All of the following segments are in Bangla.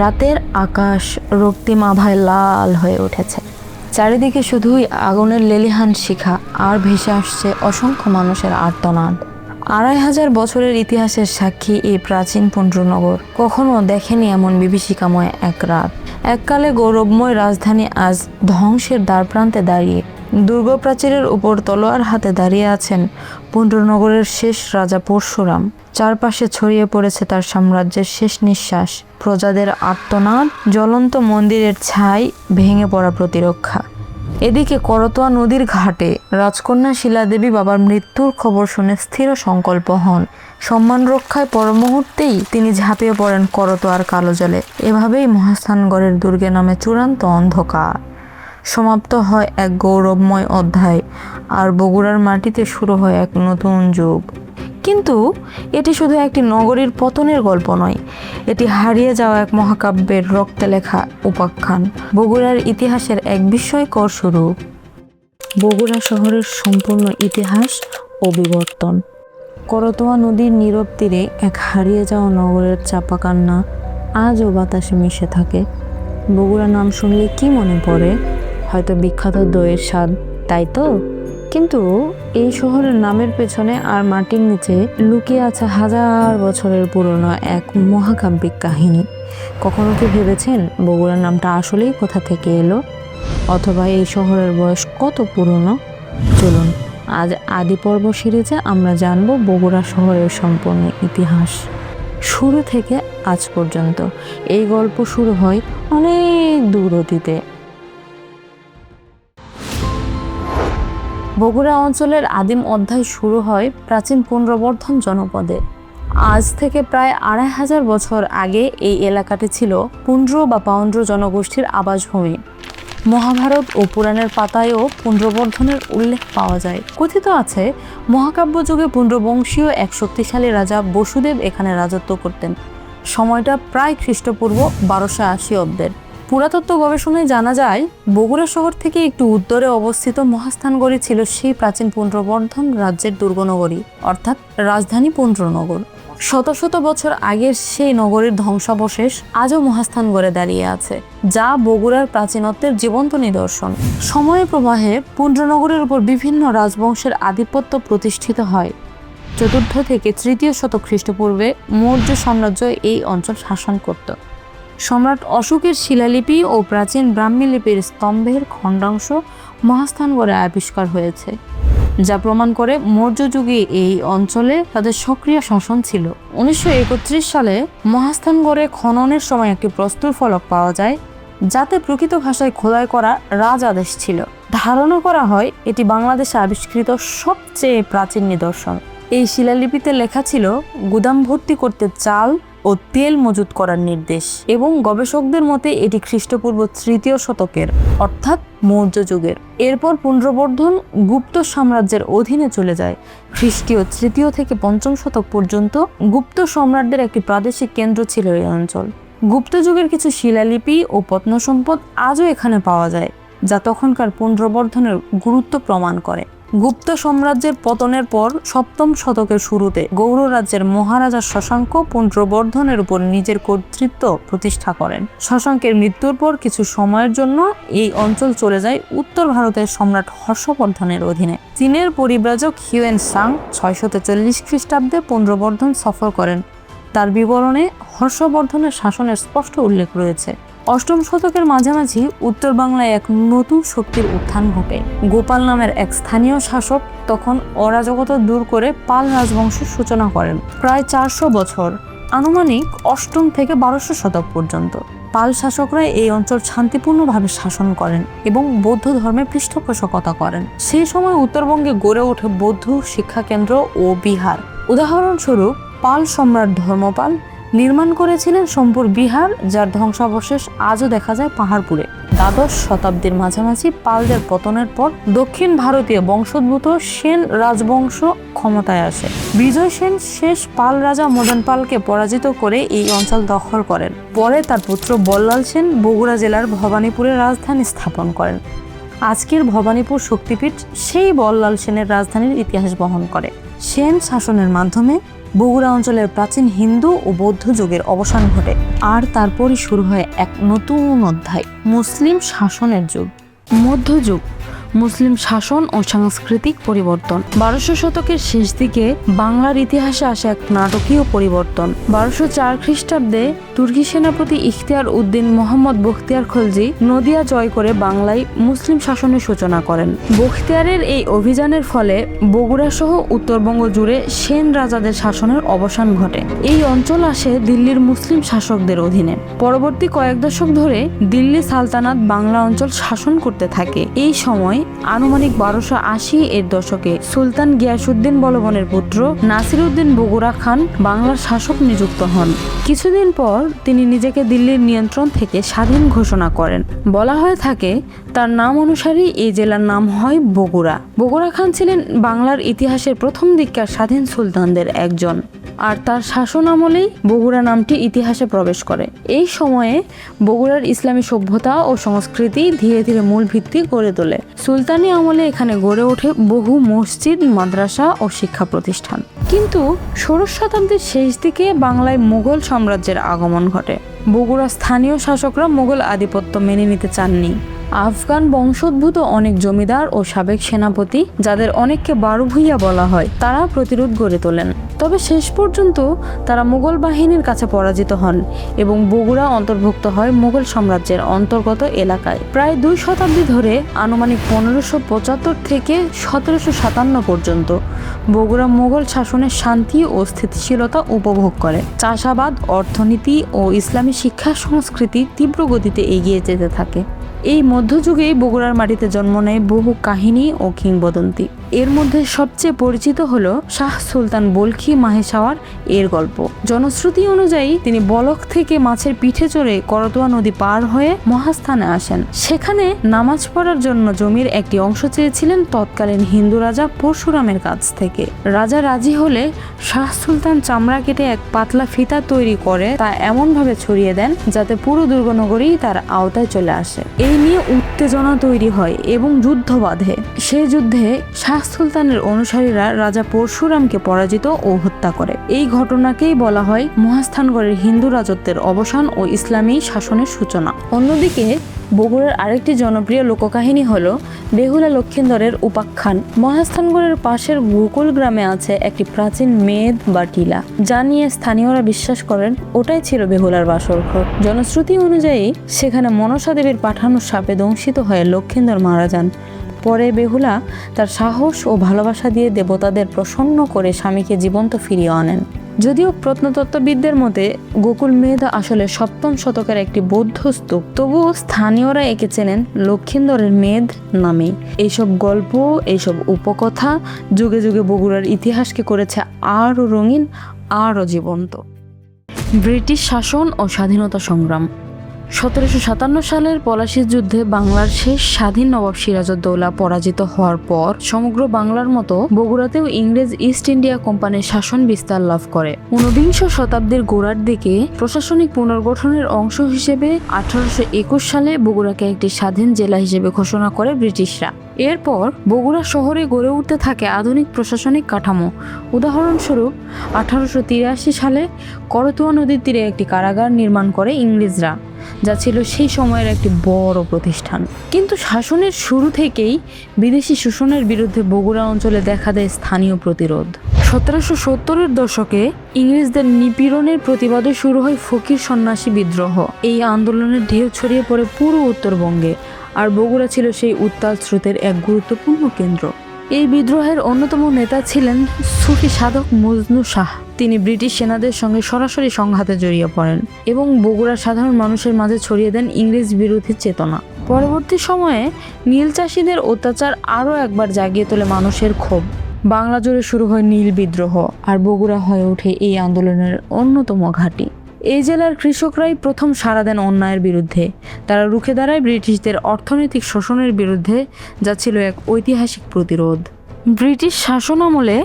রাতের আকাশ রক্তিম আভায় লাল হয়ে উঠেছে। চারিদিকে শুধুই আগুনের লেলিহান শিখা, আর ভেসে আসছে অসংখ্য মানুষের আর্তনাদ। আড়াই হাজার বছরের ইতিহাসের সাক্ষী এই প্রাচীন পুণ্ড্রনগর কখনো দেখেনি এমন বিভীষিকাময় এক রাত। এককালে গৌরবময় রাজধানী আজ ধ্বংসের দ্বারপ্রান্তে দাঁড়িয়ে দুর্গ প্রাচীরের উপর তলোয়ার হাতে দাঁড়িয়ে আছেন পুণ্ড্রনগরের শেষ রাজা পরশুরাম। চারপাশে ছড়িয়ে পড়েছে তার সাম্রাজ্যের শেষ নিঃশ্বাস। প্রজাদের আর্তনাদ, জ্বলন্ত মন্দিরের ছাই, ভেঙে পড়া প্রতিরক্ষা। এদিকে করতোয়া নদীর ঘাটে রাজকন্যা শিলাদেবী বাবার মৃত্যুর খবর শুনে স্থির সংকল্প হন। সম্মান রক্ষায় পর মুহূর্তেই তিনি ঝাঁপিয়ে পড়েন করতোয়ার কালো জলে। এভাবেই মহাস্থানগড়ের দুর্গে নামে চূড়ান্ত অন্ধকার। সমাপ্ত হয় এক গৌরবময় অধ্যায়, আর বগুড়ার মাটিতে শুরু হয় এক নতুন যুগ। কিন্তু এটি শুধু একটি নগরীর পতনের গল্প নয়, এটি হারিয়ে যাওয়া এক মহাকাব্যের রক্তে লেখা উপাখ্যান। বগুড়ার ইতিহাসের এক বিস্ময়কর শুরু। বগুড়া শহরের সম্পূর্ণ ইতিহাস ও বিবর্তন। করতোয়া নদীর নীরব তীরে এক হারিয়ে যাওয়া নগরের চাপা কান্না আজও বাতাসে মিশে থাকে। বগুড়া নাম শুনলে কি মনে পড়ে? হয়তো বিখ্যাত দইয়ের স্বাদ, তাই তো? কিন্তু এই শহরের নামের পেছনে আর মাটির নিচে লুকিয়ে আছে হাজার বছরের পুরনো এক মহাকাব্যিক কাহিনী। কখনো কি ভেবেছেন বগুড়ার নামটা আসলেই কোথা থেকে এলো? অথবা এই শহরের বয়স কত পুরনো? চলুন, আজ আদি পর্ব সিরিজে আমরা জানব বগুড়া শহরের সম্পূর্ণ ইতিহাস। শুরু থেকে আজ পর্যন্ত এই গল্প শুরু হয় অনেক দূর অতীতে। বগুড়া অঞ্চলের আদিম অধ্যায় শুরু হয় প্রাচীন পুনর্বর্ধন জনপদে। আজ থেকে প্রায় আড়াই হাজার বছর আগে এই এলাকাটি ছিল পুণ্ড্র বা পাউন্ড্র জনগোষ্ঠীর আবাসভূমি। মহাভারত ও পুরাণের পাতায়ও পুণ্ড্রবর্ধনের উল্লেখ পাওয়া যায়। কথিত আছে, মহাকাব্য যুগে পুণ্ড্রবংশীয় এক শক্তিশালী রাজা বসুদেব এখানে রাজত্ব করতেন। সময়টা প্রায় খ্রিস্টপূর্ব বারোশো আশি অব্দের। পুরাতত্ত্ব গবেষণায় জানা যায়, বগুড়া শহর থেকে একটু উত্তরে অবস্থিত মহাস্থানগড়ি ছিল সেই প্রাচীন পুণ্ড্রবর্ধন রাজ্যের দুর্গনগরী, অর্থাৎ রাজধানী পুণ্ড্রনগর শত শত বছর আগের সেই নগরীর ধ্বংসাবশেষ আজও মহাস্থানগড়ে দাঁড়িয়ে আছে, যা বগুড়ার প্রাচীনত্বের জীবন্ত নিদর্শন। সময়ের প্রবাহে পুণ্ড্রনগরের উপর বিভিন্ন রাজবংশের আধিপত্য প্রতিষ্ঠিত হয়। চতুর্থ থেকে তৃতীয় শতক খ্রিস্টপূর্বে মৌর্য সাম্রাজ্য এই অঞ্চল শাসন করত। সম্রাট অশোকের শিলালিপি ও প্রাচীন ব্রাহ্মী লিপির স্তম্ভের খণ্ডাংশ মহাস্থানগড়ে আবিষ্কার হয়েছে, যা প্রমাণ করে মৌর্য যুগে এই অঞ্চলে তাদের সক্রিয় শাসন ছিল। উনিশশো একত্রিশ সালে মহাস্থানগড়ে খননের সময় একটি প্রস্তুর ফলক পাওয়া যায়, যাতে প্রকৃত ভাষায় খোদাই করা রাজ আদেশ ছিল। ধারণা করা হয়, এটি বাংলাদেশে আবিষ্কৃত সবচেয়ে প্রাচীন নিদর্শন। এই শিলালিপিতে লেখা ছিল, গুদাম ভর্তি করতে চাল ও তেল মজুত করার নির্দেশ এবং গবেষকদের মতে এটি খ্রিস্টপূর্ব তৃতীয় শতকের, অর্থাৎ মৌর্য যুগের। এরপর পুণ্ড্রবর্ধন গুপ্ত সাম্রাজ্যের অধীনে চলে যায়। খ্রিস্টীয় তৃতীয় থেকে পঞ্চম শতক পর্যন্ত গুপ্ত সম্রাটদের একটি প্রাদেশিক কেন্দ্র ছিল এই অঞ্চল। গুপ্ত যুগের কিছু শিলালিপি ও প্রত্নসম্পদ আজও এখানে পাওয়া যায়, যা তখনকার পুণ্ড্রবর্ধনের গুরুত্ব প্রমাণ করে। গুপ্ত সাম্রাজ্যের পতনের পর সপ্তম শতকের শুরুতে গৌড় রাজ্যের মহারাজা শশাঙ্ক পুণ্ড্রবর্ধনের উপর নিজের কর্তৃত্ব প্রতিষ্ঠা করেন। শশাঙ্কের মৃত্যুর পর কিছু সময়ের জন্য এই অঞ্চল চলে যায় উত্তর ভারতের সম্রাট হর্ষবর্ধনের অধীনে। চীনের পরিব্রাজক হিউয়েন সাং ছয়শত চল্লিশ খ্রিস্টাব্দে পুণ্ড্রবর্ধন সফর করেন। তার বিবরণে হর্ষবর্ধনের শাসনের স্পষ্ট উল্লেখ রয়েছে। অষ্টম শতকের মাঝামাঝি উত্তর বাংলায় এক নতুন শক্তির উত্থান ঘটে। গোপাল নামের এক স্থানীয় শাসক তখন অরাজকতা দূর করে পাল রাজবংশের সূচনা করেন। প্রায় চারশো বছর, আনুমানিক অষ্টম থেকে বারোশো শতক পর্যন্ত। পাল শাসকরা এই অঞ্চল শান্তিপূর্ণভাবে শাসন করেন এবং বৌদ্ধ ধর্মে পৃষ্ঠপোষকতা করেন। সেই সময় উত্তরবঙ্গে গড়ে ওঠে বৌদ্ধ শিক্ষাকেন্দ্র ও বিহার। উদাহরণস্বরূপ, পাল সম্রাট ধর্মপাল নির্মাণ করেছিলেন সোমপুর বিহার, যার ধ্বংসাবশেষ আজও দেখা যায় পাহাড়পুরে। দ্বাদশ শতাব্দীর মাঝামাঝি পালদের পতনের পর দক্ষিণ ভারতীয় বংশোদ্ভূত সেন রাজবংশ ক্ষমতায় আসে। বিজয় সেন শেষ পাল রাজা মদন পালকে পরাজিত করে এই অঞ্চল দখল করেন। পরে তার পুত্র বল্লাল সেন বগুড়া জেলার ভবানীপুরে রাজধানী স্থাপন করেন। আজকের ভবানীপুর শক্তিপীঠ সেই বল্লাল সেনের রাজধানীর ইতিহাস বহন করে। সেন শাসনের মাধ্যমে বগুড়া অঞ্চলের প্রাচীন হিন্দু ও বৌদ্ধ যুগের অবসান ঘটে। আর তারপরই শুরু হয় এক নতুন অধ্যায়, মুসলিম শাসনের যুগ। মধ্যযুগ মুসলিম শাসন ও সাংস্কৃতিক পরিবর্তন। বারোশো শতকের শেষ দিকে বাংলার ইতিহাসে আসে এক নাটকীয় পরিবর্তন। বারোশো চার খ্রিস্টাব্দে তুর্কি সেনাপতি ইখতিয়ার উদ্দিন মোহাম্মদ বখতিয়ার খলজি নদিয়া জয় করে বাংলায় মুসলিম শাসনের সূচনা করেন। বখতিয়ারের এই অভিযানের ফলে বগুড়া সহ উত্তরবঙ্গ জুড়ে সেন রাজাদের শাসনের অবসান ঘটে। এই অঞ্চল আসে দিল্লির মুসলিম শাসকদের অধীনে। পরবর্তী কয়েক দশক ধরে দিল্লি সালতানাত বাংলা অঞ্চল শাসন করতে থাকে। এই সময় আনুমানিক বারোশো আশি এর দশকে সুলতান গিয়াসুদ্দিন বলবনের পুত্র নাসিরউদ্দিন বগুড়া খান বাংলার শাসক নিযুক্ত হন। কিছুদিন পর তিনি নিজেকে দিল্লির নিয়ন্ত্রণ থেকে স্বাধীন ঘোষণা করেন। বলা হয়ে থাকে, তার নাম অনুসারেই এই জেলার নাম হয় বগুড়া। বগুড়া খান ছিলেন বাংলার ইতিহাসের প্রথম দিককার স্বাধীন সুলতানদের একজন। আর তার শাসন আমলেই বগুড়া নামটি ইতিহাসে প্রবেশ করে। এই সময়ে বগুড়ার ইসলামী সভ্যতা ও সংস্কৃতি ধীরে ধীরে মূল ভিত্তি গড়ে তোলে। সুলতানি আমলে এখানে গড়ে ওঠে বহু মসজিদ, মাদ্রাসা ও শিক্ষা প্রতিষ্ঠান। কিন্তু ষোড়শ শতাব্দীর শেষ দিকে বাংলায় মুঘল সাম্রাজ্যের আগমন ঘটে। বগুড়া স্থানীয় শাসকরা মুঘল আধিপত্য মেনে নিতে চাননি। আফগান বংশোদ্ভূত অনেক জমিদার ও সাবেক সেনাপতি, যাদের অনেককে বারো ভূইয়া বলা হয়, তারা প্রতিরোধ গড়ে তোলেন। তবে শেষ পর্যন্ত তারা মুঘল বাহিনীর কাছে পরাজিত হন এবং বগুড়া অন্তর্ভুক্ত হয় মুঘল সাম্রাজ্যের অন্তর্গত এলাকায়। প্রায় দুই শতাব্দী ধরে আনুমানিক পনেরোশো পঁচাত্তর থেকে সতেরোশো সাতান্ন পর্যন্ত বগুড়া মুঘল শাসনের শান্তি ও স্থিতিশীলতা উপভোগ করে। চাষাবাদ, অর্থনীতি ও ইসলামী শিক্ষা সংস্কৃতি তীব্র গতিতে এগিয়ে যেতে থাকে। এই মধ্যযুগেই বগুড়ার মাটিতে জন্ম নেয় বহু কাহিনী ও কিংবদন্তি। এর মধ্যে সবচেয়ে পরিচিত হল শাহ সুলতান বলখি মাহেশাওয়ার এর গল্প। জনশ্রুতি অনুযায়ী তিনি বলক থেকে মাছের পিঠে চড়ে করতোয়া নদী পার হয়ে মহাস্থানে আসেন। সেখানে নামাজ পড়ার জন্য জমির একটি অংশ চেয়েছিলেন তৎকালীন হিন্দু রাজা পরশুরামের কাছ থেকে। রাজা রাজি হলে শাহ সুলতান চামড়া কেটে এক পাতলা ফিতা তৈরি করে তা এমনভাবে ছড়িয়ে দেন যাতে পুরো দুর্গনগরী তার আওতায় চলে আসে। এই নিয়ে উত্তেজনা তৈরি হয় এবং যুদ্ধ বাঁধে। সে যুদ্ধে শাহ সুলতানের অনুসারীরা রাজা পরশুরামকে পরাজিত ও হত্যা করে। এই ঘটনাকেই বলা হয় মহাস্থানগড়ের হিন্দু রাজত্বের অবসান ও ইসলামী শাসনের সূচনা। অন্যদিকে বগুড়ার আরেকটি জনপ্রিয় লোককাহিনী হল বেহুলা লক্ষিন্দরের উপাখ্যান। মহাস্থানগড়ের পাশের গোকুল গ্রামে আছে একটি প্রাচীন মেদ বা টিলা। যা নিয়ে স্থানীয়রা বিশ্বাস করেন, ওটাই ছিল বেহুলার বাসর ঘর জনশ্রুতি অনুযায়ী, সেখানে মনসা দেবীর পাঠানো সাপে দংশিত হয়ে লক্ষিন্দর মারা যান। পরে বেহুলা তার সাহস ও ভালোবাসা দিয়ে দেবতাদের প্রসন্ন করে স্বামীকে জীবন্ত ফিরিয়ে আনেন। যদিও প্রত্নতত্ত্ববিদদের মতে, গোকুল মেহতা আসলে সপ্তম শতকের একটি বৌদ্ধ স্তূপ। তবুও স্থানীয়রা একে চেনেন লক্ষিন্দরের মেদ নামে এইসব গল্প, এইসব উপকথা যুগে যুগে বগুড়ার ইতিহাসকে করেছে আরও রঙিন, আরও জীবন্ত। ব্রিটিশ শাসন ও স্বাধীনতা সংগ্রাম। সতেরোশো সাতান্ন সালের পলাশির যুদ্ধে বাংলার শেষ স্বাধীন নবাব সিরাজউদ্দৌলা পরাজিত হওয়ার পর সমগ্র বাংলার মতো বগুড়াতেও ইংরেজ ইস্ট ইন্ডিয়া কোম্পানির শাসন বিস্তার লাভ করে। ঊনবিংশ শতাব্দীর গোড়ার দিকে প্রশাসনিক পুনর্গঠনের অংশ হিসেবে আঠারোশো একুশ সালে বগুড়াকে একটি স্বাধীন জেলা হিসেবে ঘোষণা করে ব্রিটিশরা। এরপর বগুড়া শহরে গড়ে উঠতে থাকে আধুনিক প্রশাসনিক কাঠামো। উদাহরণস্বরূপ, আঠারোশো তিরাশি সালে করতোয়া নদীর তীরে একটি কারাগার নির্মাণ করে ইংরেজরা। যা ছিল সেই সময়ের একটি বড় প্রতিষ্ঠান। কিন্তু শাসনের শুরু থেকেই বিদেশি শোষণের বিরুদ্ধে বগুড়া অঞ্চলে দেখা দেয় স্থানীয় প্রতিরোধ। সতেরোশো সত্তরের দশকে ইংরেজদের নিপীড়নের প্রতিবাদে শুরু হয় ফকির সন্ন্যাসী বিদ্রোহ। এই আন্দোলনের ঢেউ ছড়িয়ে পড়ে পুরো উত্তরবঙ্গে। আর বগুড়া ছিল সেই উত্তাল স্রোতের এক গুরুত্বপূর্ণ কেন্দ্র। এই বিদ্রোহের অন্যতম নেতা ছিলেন সুফি সাধক মজনু শাহ। তিনি ব্রিটিশ সেনাদের সঙ্গে সরাসরি সংঘাতে জড়িয়ে পড়েন এবং বগুড়ার সাধারণ মানুষের মাঝে ছড়িয়ে দেন ইংরেজ বিরোধী চেতনা। পরবর্তী সময়ে নীল চাষিদের অত্যাচার আরও একবার জাগিয়ে তোলে মানুষের ক্ষোভ। বাংলা জুড়ে শুরু হয় নীল বিদ্রোহ আর বগুড়া হয়ে ওঠে এই আন্দোলনের অন্যতম ঘাঁটি। এই জেলার কৃষকরাই প্রথম সাড়া দেন অন্যায়ের বিরুদ্ধে। তারা রুখে দাঁড়ায় ব্রিটিশদের অর্থনৈতিক শোষণের বিরুদ্ধে, যা ছিল এক ঐতিহাসিক প্রতিরোধ। ব্রিটিশ শাসন আমলে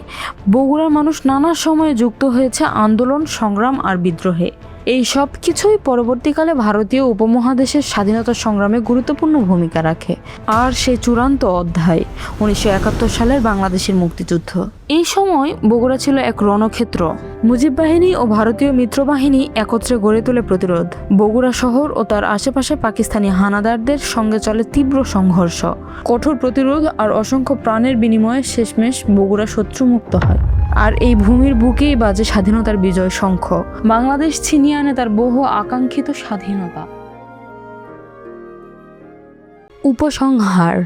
বগুড়ার মানুষ নানা সময়ে যুক্ত হয়েছে আন্দোলন, সংগ্রাম আর বিদ্রোহে। এই সব কিছুই পরবর্তীকালে ভারতীয় উপমহাদেশের স্বাধীনতা সংগ্রামে গুরুত্বপূর্ণ ভূমিকা রাখে। আর সে চূড়ান্ত অধ্যায়, উনিশশো একাত্তর সালের বাংলাদেশের মুক্তিযুদ্ধ। এই সময় বগুড়া ছিল এক রণক্ষেত্র। মুজিব বাহিনী ও ভারতীয় মিত্রবাহিনী একত্রে গড়ে তোলে প্রতিরোধ। বগুড়া শহর ও তার আশেপাশে পাকিস্তানি হানাদারদের সঙ্গে চলে তীব্র সংঘর্ষ। কঠোর প্রতিরোধ আর অসংখ্য প্রাণের বিনিময়ে শেষমেশ বগুড়া শত্রুমুক্ত হয়। আর এই ভূমির বুকেই বাজে স্বাধীনতার বিজয় শঙ্খ। বাংলাদেশ ছিনিয়ে আনে তার বহু আকাঙ্ক্ষিত স্বাধীনতা। উপসংহার।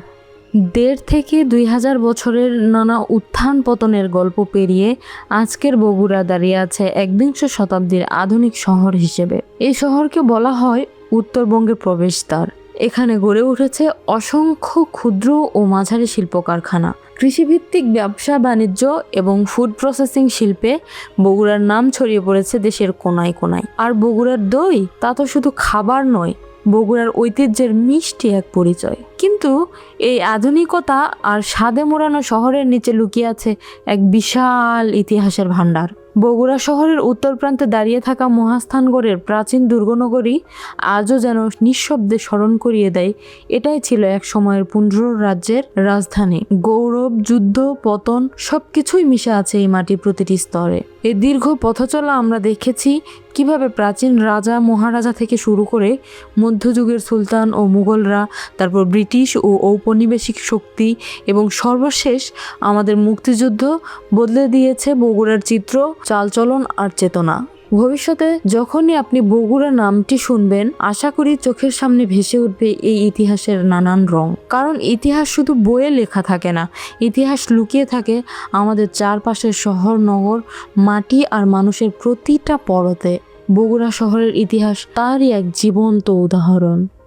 দেড় থেকে দুই হাজার বছরের নানা উত্থান পতনের গল্প পেরিয়ে আজকের বগুড়া দাঁড়িয়ে আছে একবিংশ শতাব্দীর আধুনিক শহর হিসেবে। এই শহরকে বলা হয় উত্তরবঙ্গের প্রবেশদ্বার। এখানে গড়ে উঠেছে অসংখ্য ক্ষুদ্র ও মাঝারি শিল্প কারখানা কৃষিভিত্তিক ব্যবসা বাণিজ্য এবং ফুড প্রসেসিং শিল্পে বগুড়ার নাম ছড়িয়ে পড়েছে দেশের কোনায় কোনায়। আর বগুড়ার দই, তা তো শুধু খাবার নয়, বগুড়ার ঐতিহ্যের মিষ্টি এক পরিচয়। কিন্তু এই আধুনিকতা আর স্বাদে মোড়ানো শহরের নিচে লুকিয়ে আছে এক বিশাল ইতিহাসের ভাণ্ডার। বগুড়া শহরের উত্তর প্রান্তে দাঁড়িয়ে থাকা মহাস্থানগড়ের প্রাচীন দুর্গনগরী আজও যেন নিঃশব্দে স্মরণ করিয়ে দেয়। এটাই ছিল এক সময়ের পুন্ড্র রাজ্যের রাজধানী। গৌরব, যুদ্ধ, পতন সব কিছুই মিশে আছে এই মাটির প্রতিটি স্তরে। এই দীর্ঘ পথচলা আমরা দেখেছি কীভাবে প্রাচীন রাজা, মহারাজা থেকে শুরু করে মধ্যযুগের সুলতান ও মুঘলরা, তারপর ব্রিটিশ ও ঔপনিবেশিক শক্তি এবং সর্বশেষ আমাদের মুক্তিযুদ্ধ বদলে দিয়েছে বগুড়ার চিত্র, চালচলন আর চেতনা। ভবিষ্যতে যখনই আপনি বগুড়া নামটি শুনবেন, আশা করি চোখের সামনে ভেসে উঠবে এই ইতিহাসের নানান রং। কারণ ইতিহাস শুধু বইয়ে লেখা থাকে না, ইতিহাস লুকিয়ে থাকে আমাদের চারপাশের শহর, নগর, মাটি আর মানুষের প্রতিটা পরতে। বগুড়া শহরের ইতিহাস তারই এক জীবন্ত উদাহরণ।